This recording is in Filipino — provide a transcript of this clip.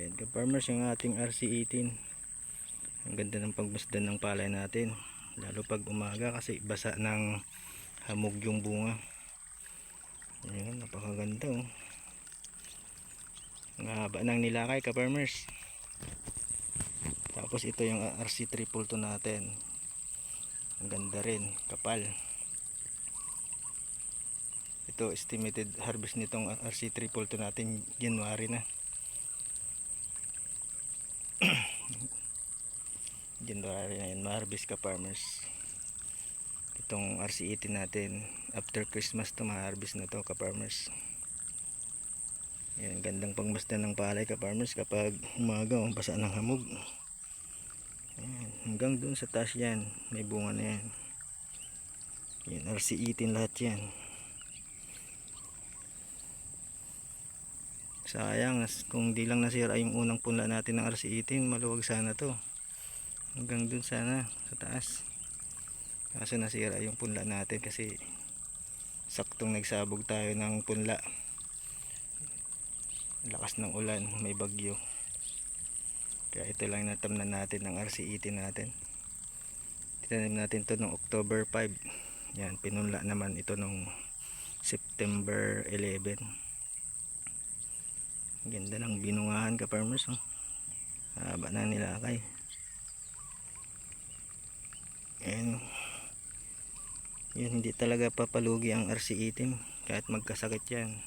Ayan ka-farmers yung ating RC18. Ang ganda ng pagmasdan ng palay natin. Lalo pag umaga kasi basa ng hamog yung bunga. Ayan, napakaganda oh. Ang haba ng nilakay ka-farmers. Tapos ito yung RC triple to natin. Ang ganda rin, kapal. Ito estimated harvest nitong RC triple to natin January na. January na yun, ma-harvest ka farmers. Itong RC18 natin, after Christmas to ma-harvest na to ka farmers. Yan, gandang pangmasdan ng palay ka farmers kapag umaga, basa ng hamog. Ayan, hanggang dun sa taas yan, may bunga na yan. Yan, RC18 lahat yan. Sayang, kung di lang nasira yung unang punla natin ng RC18, maluwag sana to. Hanggang dun sana, sa taas. Kaso nasira yung punla natin kasi saktong nagsabog tayo ng punla. Lakas ng ulan, may bagyo. Kaya ito lang natamnan natin ng RC18 natin. Tinanim natin to noong October 5. Yan, pinunla naman ito noong September 11. Ganda ng binungahan ka farmers. Oh. Haba na nilakay. Ayan. Yun, hindi talaga papalugi ang RC18 kahit magkasakit yan.